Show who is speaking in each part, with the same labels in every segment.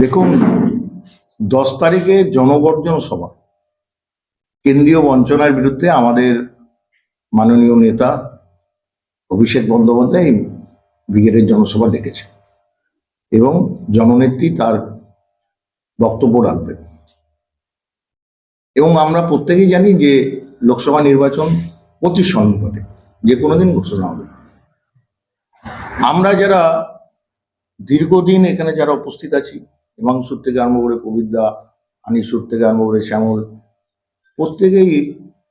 Speaker 1: দেখুন, দশ তারিখে জনগর্জন সভা। কেন্দ্রীয় বঞ্চনার বিরুদ্ধে আমাদের মাননীয় নেতা অভিষেক বন্দ্যোপাধ্যায় ব্রিগেডের জনসভা ডেকেছে এবং জননেত্রী তার বক্তব্য রাখবেন। এবং আমরা প্রত্যেকেই জানি যে লোকসভা নির্বাচন অতি সন্নিকটে যে কোনো দিন ঘোষণা হবে। আমরা যারা দীর্ঘদিন এখানে যারা উপস্থিত আছি হিমাংশুর থেকে আরম্ভ করে কবিরদা আনিসুর থেকে আরম্ভ করে শ্যামল, প্রত্যেকেই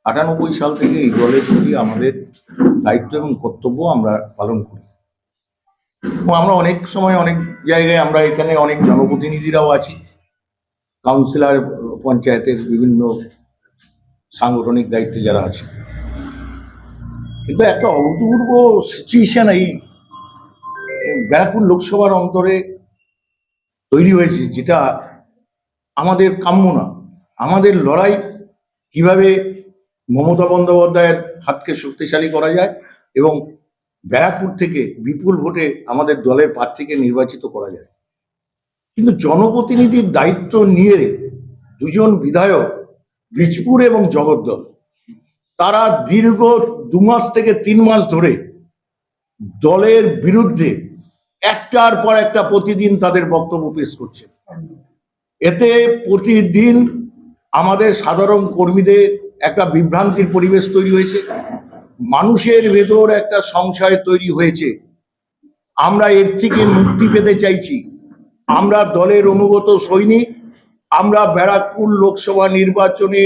Speaker 1: আটানব্বই সাল থেকে এই দলের প্রতি আমাদের দায়িত্ব এবং কর্তব্য আমরা পালন করি। এবং আমরা অনেক সময় অনেক জায়গায় আমরা এখানে অনেক জনপ্রতিনিধিরাও আছি। কাউন্সিলর পঞ্চায়েতের বিভিন্ন সাংগঠনিক দায়িত্বে যারা আছে। কিন্তু একটা অভূতপূর্ব সিচুয়েশন এই ব্যারাকপুর লোকসভার অন্তরে তৈরি হয়েছে, যেটা আমাদের কাম্য না। আমাদের লড়াই কীভাবে মমতা বন্দ্যোপাধ্যায়ের হাতকে শক্তিশালী করা যায় এবং ব্যারাকপুর থেকে বিপুল ভোটে আমাদের দলের প্রার্থীকে নির্বাচিত করা যায়। কিন্তু জনপ্রতিনিধির দায়িত্ব নিয়ে দুজন বিধায়ক বীজপুর এবং জগদ্দল, তারা দীর্ঘ দু মাস থেকে তিন মাস ধরে দলের বিরুদ্ধে একটার পর একটা প্রতিদিন তাদের বক্তব্য পেশ করছে। এতে প্রতিদিন আমাদের সাধারণ কর্মীদের একটা বিভ্রান্তির পরিবেশ তৈরি হয়েছে। মানুষের ভেতর একটা সংশয় তৈরি হয়েছে। আমরা এর থেকে মুক্তি পেতে চাইছি। আমরা দলের অনুগত সৈনিক, আমরা ব্যারাকপুর লোকসভা নির্বাচনে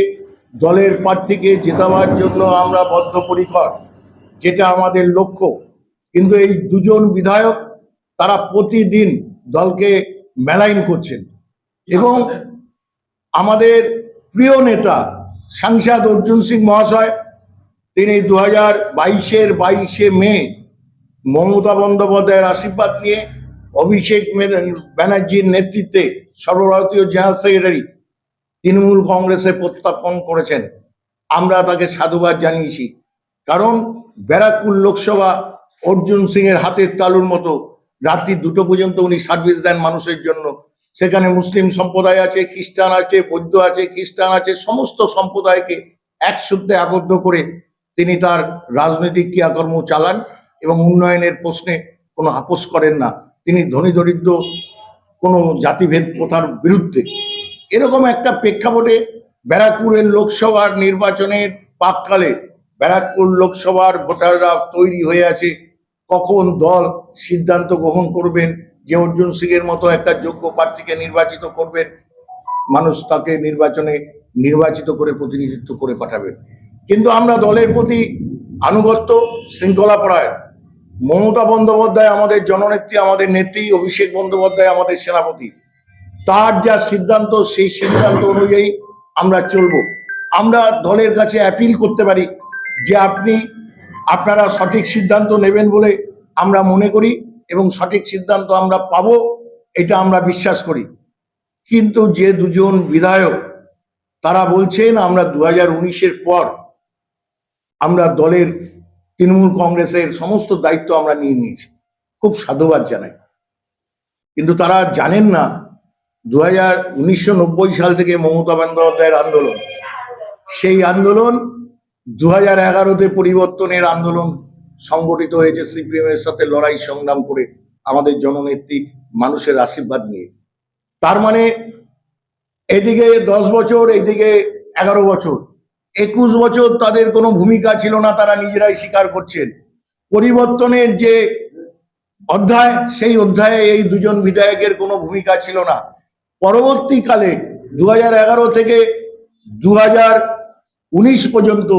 Speaker 1: দলের প্রার্থীকে জেতাবার জন্য আমরা বদ্ধপরিকর, যেটা আমাদের লক্ষ্য। কিন্তু এই দুজন বিধায়ক তারা প্রতিদিন দলকে মেলাইন করছেন। এবং আমাদের প্রিয় নেতা সাংসদ অর্জুন সিং মহাশয়, তিনি দু হাজার বাইশের বাইশে মে মমতা বন্দ্যোপাধ্যায়ের আশীর্বাদ নিয়ে অভিষেক ব্যানার্জির নেতৃত্বে সর্বভারতীয় জেনারেল সেক্রেটারি তৃণমূল কংগ্রেসে প্রত্যাপন করেছেন। আমরা তাকে সাধুবাদ জানিয়েছি। কারণ ব্যারাকপুর লোকসভা অর্জুন সিং এর হাতের তালুর মতো রাত্রি দুটো পর্যন্ত উনি সার্ভিস দেন মানুষের জন্য। সেখানে মুসলিম সম্প্রদায় আছে, খ্রিস্টান আছে, বৌদ্ধ আছে, খ্রিস্টান আছে, সমস্ত সম্প্রদায়কে এক সূত্রে আবদ্ধ করে তিনি তার রাজনৈতিক ক্রিয়াকর্ম চালান এবং উন্নয়নের প্রশ্নে কোনো আপোষ করেন না। তিনি ধনী, দরিদ্র, কোনো জাতিভেদ প্রথার বিরুদ্ধে। এরকম একটা প্রেক্ষাপটে ব্যারাকপুরের লোকসভার নির্বাচনের পাককালে ব্যারাকপুর লোকসভার ভোটাররা তৈরি হয়ে আছে কখন দল সিদ্ধান্ত গ্রহণ করবেন? যে অর্জুন সিং এর মতো একটা যোগ্য প্রার্থীকে নির্বাচিত করবেন, মানুষ তাকে নির্বাচনে নির্বাচিত করে প্রতিনিধিত্ব করে পাঠাবেন। কিন্তু আমরা দলের প্রতি আনুগত্য শৃঙ্খলা পরায়ণ মমতা বন্দ্যোপাধ্যায় আমাদের জননেত্রী, আমাদের নেত্রী, অভিষেক বন্দ্যোপাধ্যায় আমাদের সেনাপতি। তার যা সিদ্ধান্ত, সেই সিদ্ধান্ত অনুযায়ী আমরা চলব। আমরা দলের কাছে অ্যাপিল করতে পারি যে আপনি আপনারা সঠিক সিদ্ধান্ত নেবেন বলে আমরা মনে করি এবং সঠিক সিদ্ধান্ত আমরা পাবো, এটা আমরা বিশ্বাস করি। কিন্তু যে দুজন বিধায়ক, তারা বলছেন আমরা দু হাজার পর আমরা দলের তৃণমূল কংগ্রেসের সমস্ত দায়িত্ব আমরা নিয়ে নিয়েছি। খুব সাধুবাদ জানাই। কিন্তু তারা জানেন না দু হাজার সাল থেকে মমতা বন্দ্যোপাধ্যায়ের আন্দোলন। সেই আন্দোলন দু হাজার এগারোতে পরিবর্তনের আন্দোলন সংগঠিত হয়েছে সিপিএম এর সাথে লড়াই সংগ্রাম করে আমাদের জননেত্রী মানুষের আশীর্বাদ নিয়ে। তার মানে এদিকে দশ বছর এইদিকে এগারো বছর। একুশ বছর তাদের কোনো ভূমিকা ছিল না, তারা নিজেরাই স্বীকার করছেন। পরিবর্তনের যে অধ্যায়, সেই অধ্যায়ে এই দুজন বিধায়কের কোনো ভূমিকা ছিল না। পরবর্তীকালে দু থেকে দু হাজার উনিশ পর্যন্ত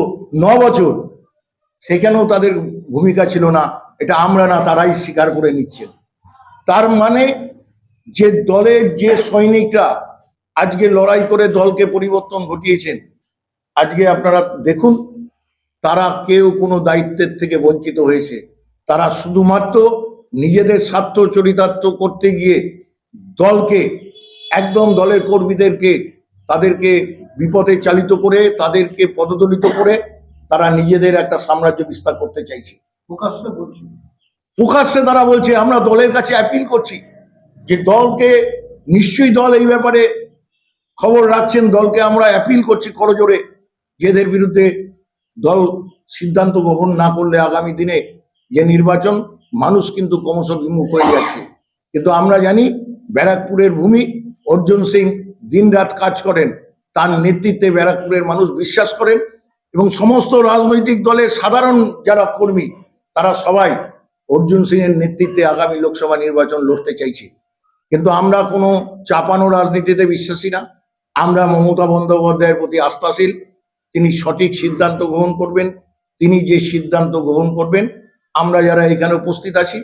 Speaker 1: ন বছর, সেখানেও তাদের ভূমিকা ছিল না। এটা আমরা না, তারাই স্বীকার করে নিচ্ছেন তার মানে যে দলের যে সৈনিকরা আজকে লড়াই করে দলকে পরিবর্তন ঘটিয়েছেন, আজকে আপনারা দেখুন, তারা কেউ কোনো দায়িত্বের থেকে বঞ্চিত হয়েছে। তারা শুধুমাত্র নিজেদের স্বার্থ চরিতার্থ করতে গিয়ে দলকে, একদম দলের কর্মীদেরকে, তাদেরকে বিপদে চালিত করে তাদেরকে পদদলিত করে তারা নিজেদের একটা সাম্রাজ্য বিস্তার করতে চাইছে।
Speaker 2: প্রকাশ্যে বলছি।
Speaker 1: প্রকাশ্যে তারা বলছে আমরা দলের কাছে অ্যাপিল করছি যে দলকে নিশ্চয়ই দল এই ব্যাপারে খবর রাখছেন দলকে আমরা অ্যাপিল করছি করজোরে যেদের বিরুদ্ধে দল সিদ্ধান্ত গ্রহণ না করলে আগামী দিনে যে নির্বাচন মানুষ কিন্তু ক্রমশ বিমুখ হয়ে যাচ্ছে। কিন্তু আমরা জানি ব্যারাকপুরের ভূমি অর্জুন সিং দিনরাত কাজ করেন। তার নেতৃত্বে ব্যারাকপুরের মানুষ বিশ্বাস করেন এবং সমস্ত রাজনৈতিক দলের সাধারণ যারা কর্মী, তারা সবাই অর্জুন সিং এর নেতৃত্বে আগামী লোকসভা নির্বাচন লড়তে চাইছে। কিন্তু আমরা কোনো চাপানো রাজনীতিতে বিশ্বাসী না। আমরা মমতা বন্দ্যোপাধ্যায়ের প্রতি আস্থাশীল। তিনি সঠিক সিদ্ধান্ত গ্রহণ করবেন। তিনি যে সিদ্ধান্ত গ্রহণ করবেন, আমরা যারা এখানে উপস্থিত আছি,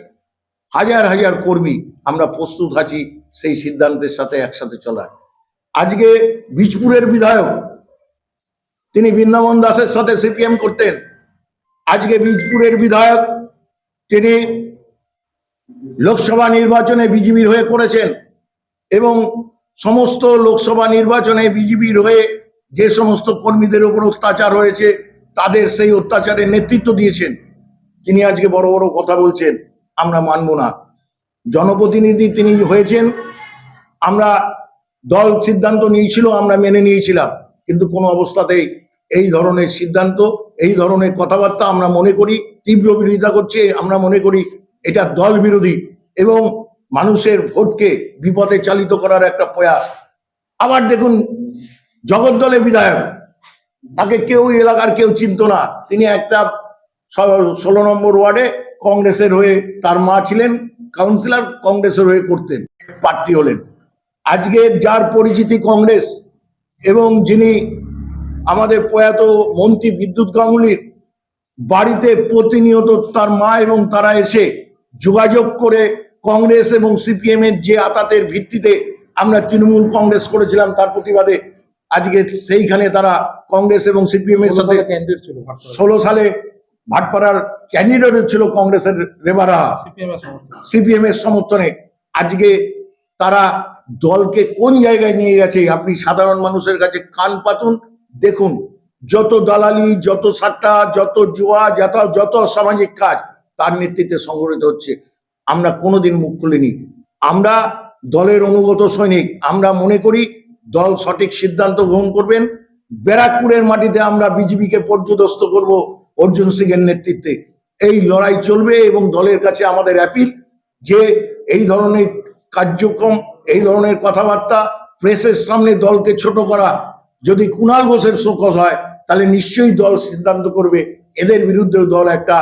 Speaker 1: হাজার হাজার কর্মী আমরা প্রস্তুত আছি সেই সিদ্ধান্তের সাথে একসাথে চলার। আজকে বীজপুরের বিধায়ক, তিনি বৃন্দাবন দাসের সাথে সিপিএম করতেন। আজকে বীজপুরের বিধায়ক, তিনি লোকসভা নির্বাচনে বিজেপির হয়ে করেছেন এবং সমস্ত লোকসভা নির্বাচনে বিজেপির হয়ে যে সমস্ত কর্মীদের উপর অত্যাচার হয়েছে, তাদের সেই অত্যাচারের নেতৃত্ব দিয়েছেন। তিনি আজকে বড় বড় কথা বলছেন, আমরা মানব না। জনপ্রতিনিধি তিনি হয়েছেন, আমরা দল সিদ্ধান্ত নিয়েছিল, আমরা মেনে নিয়েছিলাম। কিন্তু কোনো অবস্থাতেই এই ধরনের সিদ্ধান্ত, এই ধরনের কথাবার্তা আমরা মনে করি, তীব্র বিরোধিতা করছে, আমরা মনে করি এটা দল বিরোধী এবং মানুষের ভোটকে বিপদে চালিত করার একটা প্রয়াস। আবার দেখুন জগদ্দলের বিধায়ক, তাকে কেউ এলাকার কেউ চিনত না। তিনি একটা ষোলো নম্বর ওয়ার্ডে কংগ্রেসের হয়ে তার মা ছিলেন, কাউন্সিলর কংগ্রেসের হয়ে করতেন, প্রার্থী হলেন। আজকে যার পরিচিতি কংগ্রেস এবং যিনি আমাদের প্রয়াত মন্ত্রী বিদ্যুৎ গাঙ্গুলির বাড়িতে প্রতিনিয়ত তার মা এবং তারা এসে যোগাযোগ করে কংগ্রেস এবং সিপিএম এর যে আতাতের ভিত্তিতে আমরা তৃণমূল কংগ্রেস করেছিলাম তার প্রতিবাদে আজকে সেইখানে তারা কংগ্রেস এবং সিপিএম এর সাথে ষোলো সালে ভাটপাড়ার ক্যান্ডিডেট ছিল কংগ্রেসের রেবারা সিপিএম এর সমর্থনে আজকে তারা দলকে কোন জায়গায় নিয়ে গেছে? আপনি সাধারণ মানুষের কাছে কান পাতুন, দেখুন। যত দালালি, যত সাট্টা, যত জুয়া, যত যত সামাজিক কাজ, তার নেতৃত্বে সংগঠিত হচ্ছে। আমরা কোনোদিন মুখ খুলিনি। আমরা দলের অনুগত সৈনিক। আমরা মনে করি দল সঠিক সিদ্ধান্ত গ্রহণ করবেন। ব্যারাকপুরের মাটিতে আমরা বিজেপিকে পর্যদস্ত করব অর্জুন সিং এর নেতৃত্বে। এই লড়াই চলবে এবং দলের কাছে আমাদের অ্যাপিল যে এই ধরনের কার্যক্রম, এই ধরনের কথাবার্তা প্রেসের সামনে দলকে ছোট করা। যদি কুণাল ঘোষের শোকস হয়, তাহলে নিশ্চয়ই দল সিদ্ধান্ত করবে। এদের বিরুদ্ধে দল একটা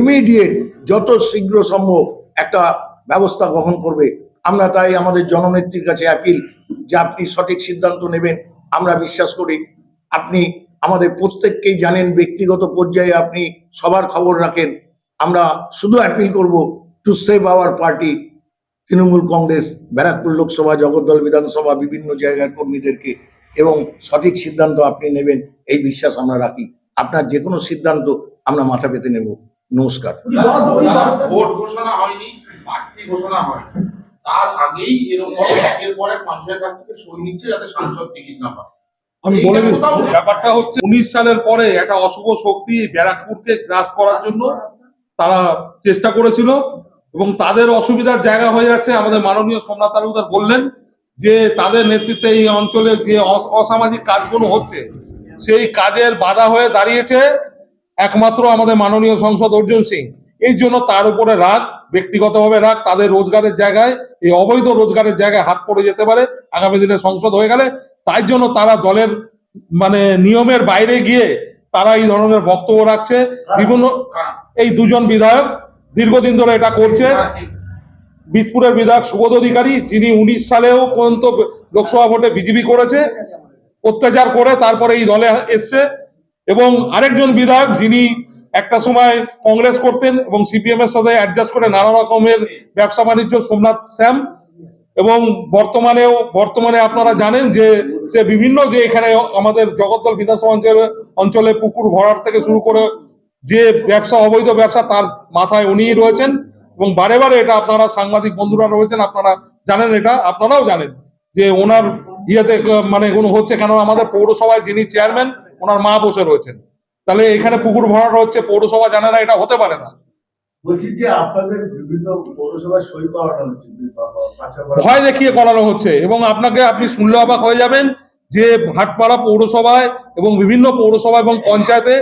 Speaker 1: ইমিডিয়েট যত শীঘ্র সম্ভব একটা ব্যবস্থা গ্রহণ করবে। আমরা তাই আমাদের জননেত্রীর কাছে অ্যাপিল যে আপনি সঠিক সিদ্ধান্ত নেবেন। আমরা বিশ্বাস করি আপনি আমাদের প্রত্যেককেই জানেন, ব্যক্তিগত পর্যায়ে আপনি সবার খবর রাখেন। আমরা শুধু অ্যাপিল করব to save our party Trinamool Congress Barrackpore Lok Sabha Jagaddal Vidhan Sabha বিভিন্ন জায়গার কর্মীদেরকে এবং সঠিক সিদ্ধান্ত আপনি নেবেন এই বিশ্বাস আমরা রাখি। আপনার যে কোনো সিদ্ধান্ত আমরা মাথা পেতে নেব। নমস্কার।
Speaker 3: ভোট ঘোষণা হয়নি প্রার্থী ঘোষণা হয় তার আগেই এরকম একের পর মানুষের কাছ থেকে সই নিচ্ছে যাতে সাংসদ টিকিট না পায়।
Speaker 2: আমি বলে ব্যাপারটা হচ্ছে উনিশ সালের পরে একটা অশুভ শক্তি ব্যারাকপুরকে গ্রাস করার জন্য তারা চেষ্টা করেছিল। এবং তাদের অসুবিধার জায়গা হয়ে যাচ্ছে। আমাদের মাননীয় সোমনাথ তালুকদার বললেন যে, তাদের নেতৃত্বে এই অঞ্চলে যে অস- অসামাজিক কাজগুলো হচ্ছে, সেই কাজের বাধা হয়ে দাঁড়িয়েছে একমাত্র আমাদের মাননীয় সংসদ অর্জুন সিং। এই জন্য তার উপরে রাগ, ব্যক্তিগতভাবে রাগ, তাদের রোজগারের জায়গায়, এই অবৈধ রোজগারের জায়গায় হাত পড়ে যেতে পারে, আগামী দিনে সংসদ হয়ে গেলে। তাই জন্য তারা দলের মানে নিয়মের বাইরে গিয়ে তারা এই ধরনের বক্তব্য রাখছে। বিভিন্ন, এই দুজন বিধায়ক দীর্ঘদিন ধরে এটা করছে। বীজপুরের বিধায়ক সুবোধ অধিকারী, যিনি উনিশ সালেও পর্যন্ত লোকসভা ভোটে বিজেপি করেছে, অত্যাচার করে তারপরে এই দলে এসছে। এবং আরেকজন বিধায়ক যিনি একটা সময় কংগ্রেস করতেন এবং সিপিএম এর সাথে অ্যাডজাস্ট করে নানা রকমের ব্যবসা বাণিজ্য, সোমনাথ শ্যাম এবং বর্তমানেও, বর্তমানে আপনারা জানেন যে সে বিভিন্ন যে এখানে আমাদের জগদ্দল বিধানসভা অঞ্চলে অঞ্চলে পুকুর ভরার থেকে শুরু করে যে ব্যবসা অবৈধ ব্যবসা তার মাথায় উনিই রয়েছেন এবং বারে বারে এটা আপনারা সাংবাদিক বন্ধুরা রয়েছেন আপনারা জানেন এটা আপনারাও জানেন যে ওনার ইয়েতে মানে কোনো হচ্ছে কেন আমাদের পৌরসভায় যিনি চেয়ারম্যান ওনার মা বসে রয়েছেন। তাহলে এখানে পুকুর ভরাটা হচ্ছে পৌরসভা জানে না এটা হতে পারে না।
Speaker 4: বলছি যে আপনাদের বিভিন্ন পৌরসভায় সই করানো হচ্ছে বা- বা- বাছা করা-
Speaker 2: ভয় দেখিয়ে করানো হচ্ছে এবং আপনাকে আপনি শুনলে অবাক হয়ে যাবেন যে ভাটপাড়া পৌরসভায় এবং বিভিন্ন পৌরসভা এবং পঞ্চায়েতে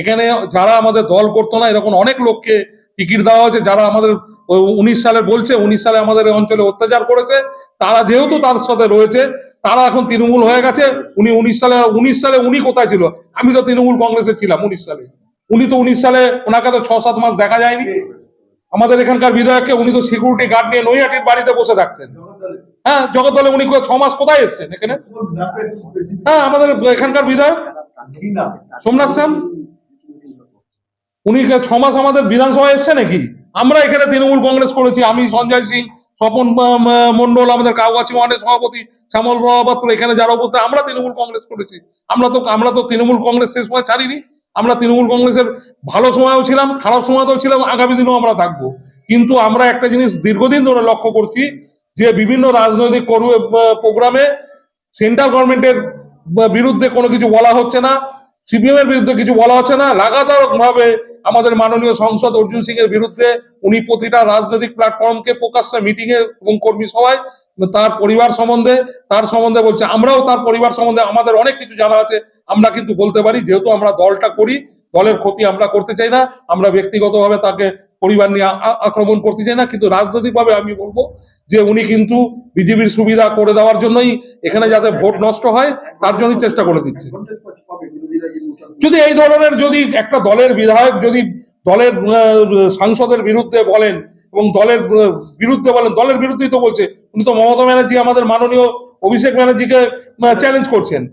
Speaker 2: এখানে যারা আমাদের দল করতো না, এরকম অনেক লোককে টিকিট দেওয়া হয়েছে, যারা আমাদের উনিশ সালে বলছে, উনিশ সালে আমাদের অঞ্চলে অত্যাচার করেছে, তারা যেহেতু তার সাথে রয়েছে, তারা এখন তৃণমূল হয়ে গেছে, উনি উনিশ সালে উনিশ সালে উনি কোথায় ছিল? আমি তো তৃণমূল কংগ্রেসে ছিলাম উনিশ সালে। উনি তো উনিশ সালে ওনাকে তো ছ সাত মাস দেখা যায়নি। আমাদের এখানকার বিধায়ককে উনি তো সিকিউরিটি গার্ড নিয়ে নৈহাটির বাড়িতে বসে থাকতেন। হ্যাঁ জগদ্দলে উনি ছ মাস কোথায় এসছেন এখানে? হ্যাঁ আমাদের এখানকার বিধায়ক? সোমনাথ শ্যাম? উনি ছ মাস আমাদের বিধানসভায় এসছে নাকি? আমরা এখানে তৃণমূল কংগ্রেস করেছি, আমি সঞ্জয় সিং, স্বপন মন্ডল আমাদের কাউগাছি ওয়ানের সভাপতি, শ্যামল মহাপাত্র এখানে যারা উপস্থিত, আমরা তৃণমূল কংগ্রেস করেছি। আমরা তো আমরা তো তৃণমূল কংগ্রেস শেষ সময় ছাড়িনি। আমরা তৃণমূল কংগ্রেসের ভালো সময়ও ছিলাম, খারাপ সময়তেও ছিলাম, আগামী দিনেও আমরা থাকব। কিন্তু আমরা একটা জিনিস দীর্ঘদিন ধরে লক্ষ্য করছি, যে বিভিন্ন রাজনৈতিক প্রোগ্রামে সেন্ট্রাল গভর্নমেন্টের বিরুদ্ধে কোনো কিছু বলা হচ্ছে না। সিপিএম এর বিরুদ্ধে কিছু বলা হচ্ছে না লাগাতার ভাবে আমাদের মাননীয় সংসদ অর্জুন সিং এর বিরুদ্ধে উনি প্রতিটা রাজনৈতিক প্ল্যাটফর্মকে প্রকাশ্যে মিটিং এ এবং কর্মী সভায়, তার পরিবার সম্বন্ধে, তার সম্বন্ধে বলছে, আমরাও তার পরিবার সম্বন্ধে আমাদের অনেক কিছু জানা আছে, আমরা কিন্তু বলতে পারি, যেহেতু আমরা দলটা করি, দলের ক্ষতি আমরা করতে চাই না, আমরা ব্যক্তিগতভাবে তাকে পরিবার নিয়ে আক্রমণ করতে চাই না, কিন্তু রাজনৈতিকভাবে আমি বলব যে উনি কিন্তু বিজেপির সুবিধা করে দেওয়ার জন্যই এখানে যাতে ভোট নষ্ট হয়, তার জন্যই চেষ্টা করে দিচ্ছে
Speaker 4: ঘণ্টার পর পাবে বিরোধীরা যে মোটামুটি-
Speaker 2: যদি এই ধরনের যদি একটা দলের বিধায়ক যদি দলের সাংসদের বিরুদ্ধে বলেন এবং দলের বিরুদ্ধে বলেন, দলের বিরুদ্ধেই তো বলছে, উনি তো মমতা ব্যানার্জি, আমাদের মাননীয় অভিষেক ব্যানার্জিকে চ্যালেঞ্জ করছেন।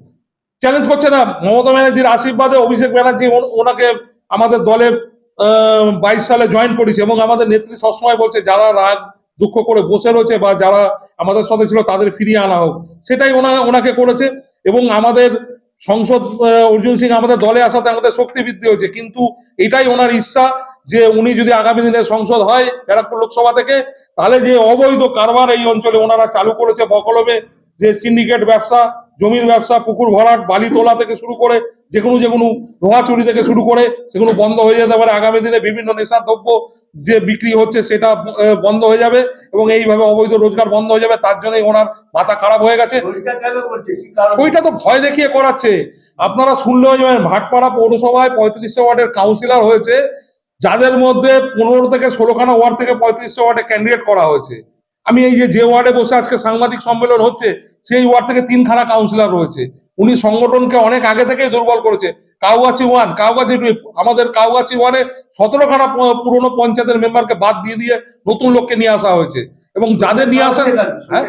Speaker 2: চ্যালেঞ্জ করছে না, মমতা ব্যানার্জির আশীর্বাদে অভিষেক ব্যানার্জি ওন- ওনাকে আমাদের দলে বাইশ সালে জয়েন করেছে এবং আমাদের নেত্রী সবসময় বলছে, যারা রাগ, দুঃখ করে বসে রয়েছে বা যারা আমাদের সাথে ছিল তাদের ফিরিয়ে আনা হোক। সেটাই ওনা, ওনাকে করেছে এবং আমাদের সংসদ অর্জুন সিং আমাদের দলে আসাতে আমাদের শক্তি বৃদ্ধি হয়েছে। কিন্তু এটাই ওনার ইচ্ছা যে উনি যদি আগামী দিনে সংসদ হয় ব্যারাকপুর লোকসভা থেকে, তাহলে যে অবৈধ কারবার এই অঞ্চলে ওনারা চালু করেছে বকলমে, যে সিন্ডিকেট ব্যবসা জমির ব্যবসা পুকুর ভরাট বালি তোলা থেকে শুরু করে যে কোনো যে কোনো লোহা চুরি থেকে শুরু করে সেগুলো বন্ধ হয়ে যেতে পারে। আগামী দিনে বিভিন্ন নেশার দ্রব্য যে বিক্রি হচ্ছে সেটা বন্ধ হয়ে যাবে এবং এইভাবে অবৈধ রোজগার বন্ধ হয়ে যাবে। তার জন্যই ওনার মাথা খারাপ হয়ে গেছে? ওইটা তো ভয় দেখিয়ে করাচ্ছে। আপনারা শুনলেও যাবেন ভাটপাড়া পৌরসভায় পঁয়ত্রিশটা ওয়ার্ডের কাউন্সিলর হয়েছে যাদের মধ্যে পনেরো থেকে ষোলোখানা ওয়ার্ড থেকে পঁয়ত্রিশটা ওয়ার্ডে ক্যান্ডিডেট করা হয়েছে। আমি এই যে যে ওয়ার্ডে বসে আজকে সাংবাদিক সম্মেলন হচ্ছে সেই ওয়ার্ড থেকে তিন তিনখানা কাউন্সিলর রয়েছে। উনি সংগঠনকে অনেক আগে থেকেই দুর্বল করেছে। কাউগাছি ওয়ান কাউগাছি টু আমাদের কাউগাছি ওয়ানে সতেরোখানা প- পুরনো পঞ্চায়েতের মেম্বারকে বাদ দিয়ে দিয়ে নতুন লোককে নিয়ে আসা হয়েছে। এবং যাদের নিয়ে আসা
Speaker 4: সইটা
Speaker 2: হ্যাঁ?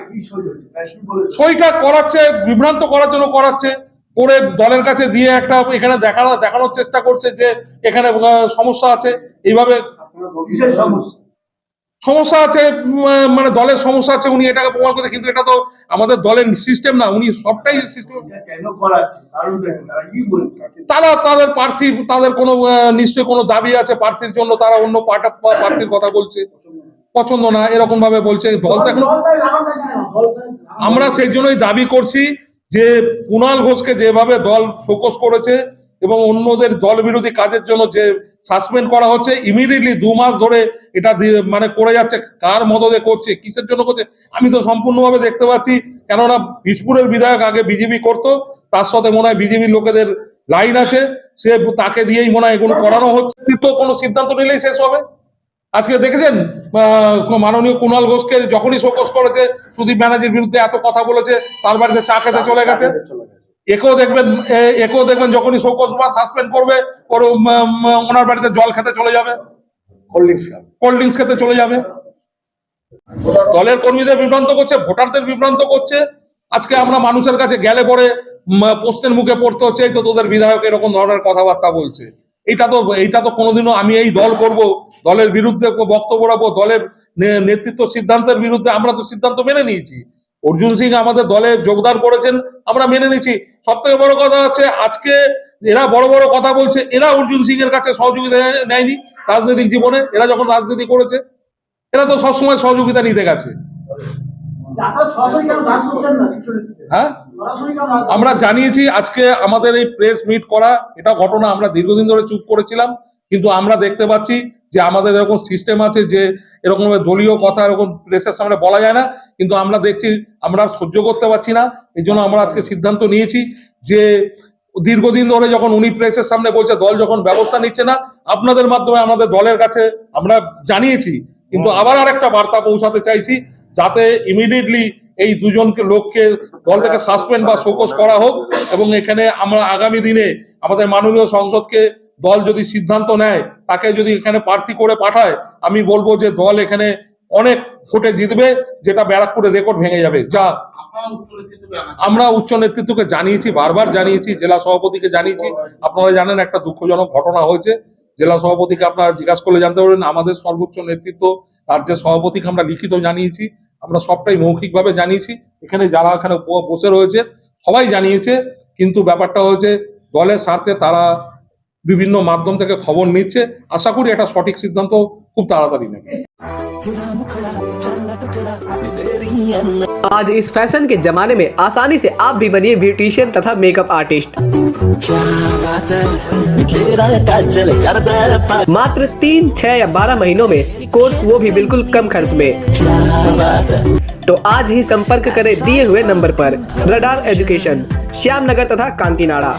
Speaker 2: সইটা করাচ্ছে বিভ্রান্ত করার জন্য করাচ্ছে। করে দলের কাছে দিয়ে একটা এখানে দেখানো দেখানোর চেষ্টা করছে যে এখানে সমস্যা আছে। এইভাবে
Speaker 4: সমস্যা?
Speaker 2: সমস্যা আছে মানে দলের সমস্যা আছে উনি এটাকে প্রমাণ করতে কিন্তু এটা তো আমাদের দলের সিস্টেম না উনি সবটাই সিস্টেম?
Speaker 4: তারা
Speaker 2: তাদের প্রার্থী তাদের কোনো নিশ্চয়ই কোনো দাবি আছে প্রার্থীর জন্য তারা অন্য পার্টা- প্রার্থীর কথা বলছে। পছন্দ না এরকম ভাবে বলছে দল তো এখনও আমরা সেই জন্যই দাবি করছি যে কুণাল ঘোষকে যেভাবে দল ফোকাস করেছে এবং অন্যদের দল বিরোধী কাজের জন্য যে সাসপেন্ড করা হচ্ছে ইমিডিয়েটলি দু মাস ধরে এটা মানে করে যাচ্ছে। কার মদদে করছে কিসের জন্য করছে আমি তো সম্পূর্ণভাবে দেখতে পাচ্ছি। কেননা বিজপুরের বিধায়ক আগে বিজেপি করতো তার সাথে মনে হয় বিজেপির লোকেদের লাইন আছে সে তাকে দিয়েই মনে হয় এগুলো করানো হচ্ছে। তো কোনো সিদ্ধান্ত নিলেই শেষ হবে। আজকে দেখেছেন আহ, মাননীয় কুণাল ঘোষকে যখনই শোকস করেছে সুদীপ ব্যানার্জির বিরুদ্ধে এত কথা বলেছে তার বাড়িতে চা খেতে চলে গেছে। একেও দেখবেন একেও দেখবেন যখনই শোকস বা সাসপেন্ড করবে ওর ওনার বাড়িতে জল খেতে চলে যাবে। কোল্ড ড্রিঙ্কস খেতে চলে যাবে। দলের কর্মীদের বিভ্রান্ত করছে ভোটারদের বিভ্রান্ত করছে। আজকে আমরা মানুষের কাছে গেলে পরে প্রশ্নের মুখে পড়তে হচ্ছে এই তো তোদের বিধায়ক এরকম ধরনের কথাবার্তা বলছে। এটা তো এটা তো কোনোদিনও আমি এই দল করব দলের বিরুদ্ধে বক্তব্য রাখব দলের নেতৃত্ব সিদ্ধান্তের বিরুদ্ধে আমরা তো সিদ্ধান্ত মেনে নিয়েছি। অর্জুন সিং আমাদের দলে যোগদান করেছেন, আমরা মেনে নিয়েছি সব থেকে বড় কথা হচ্ছে, আজকে এরা বড় বড় কথা বলছে, এরা অর্জুন সিং এর কাছে সহযোগিতা নেয়নি রাজনৈতিক জীবনে, এরা যখন রাজনীতি করেছে, এরা তো সবসময় সহযোগিতা নিতে গেছে। হ্যাঁ? আমরা জানিয়েছি আজকে আমাদের এই প্রেস মিট করা, এটা ঘটনা আমরা দীর্ঘদিন ধরে চুপ করেছিলাম, কিন্তু আমরা দেখতে পাচ্ছি যে আমাদের এরকম সিস্টেম আছে যে এরকম দলীয় কথা এরকম প্রেসের সামনে বলা যায় না কিন্তু আমরা দেখছি আমরা সহ্য করতে পারছি না। এই জন্য আমরা আজকে সিদ্ধান্ত নিয়েছি যে দীর্ঘদিন ধরে যখন উনি প্রেসের সামনে বলছে দল যখন ব্যবস্থা নিচ্ছে না আপনাদের মাধ্যমে আমাদের দলের কাছে আমরা জানিয়েছি কিন্তু আবার আরেকটা বার্তা পৌঁছাতে চাইছি যাতে ইমিডিয়েটলি এই দুজনকে লোককে দল থেকে সাসপেন্ড বা শোকস করা হোক এবং এখানে আমরা আগামী দিনে আমাদের মাননীয় সংসদকে দল যদি সিদ্ধান্ত নেয় তাকে যদি এখানে প্রার্থী করে পাঠায় আমি বলব যে দল এখানে অনেক ভোটে জিতবে যেটা ব্যারাকপুরের রেকর্ড ভেঙে যাবে। যা। আমরা উচ্চ নেতৃত্বকে জানিয়েছি বারবার জানিয়েছি জেলা সভাপতিকে জানিয়েছি। আপনারা জানেন একটা দুঃখজনক ঘটনা হয়েছে। জেলা সভাপতিকে আপনারা জিজ্ঞাসা করলে জানতে পারবেন আমাদের সর্বোচ্চ নেতৃত্ব রাজ্যের সভাপতিকে আমরা লিখিত জানিয়েছি। আমরা সবটাই মৌখিকভাবে জানিয়েছি। এখানে যারা এখানে বসে রয়েছে সবাই জানিয়েছে। কিন্তু ব্যাপারটা হয়েছে দলের স্বার্থে তারা বিভিন্ন মাধ্যম থেকে খবর নিচ্ছে আশা করি একটা সঠিক সিদ্ধান্ত খুব তাড়াতাড়ি নেবে
Speaker 5: आज इस फैशन के जमाने में आसानी से आप भी बनिए ब्यूटिशियन तथा मेकअप आर्टिस्ट मात्र तीन छह या बारह महीनों में कोर्स वो भी बिल्कुल कम खर्च में तो आज ही संपर्क करें दिए हुए नंबर पर रडार एजुकेशन श्याम नगर तथा कांकीनाड़ा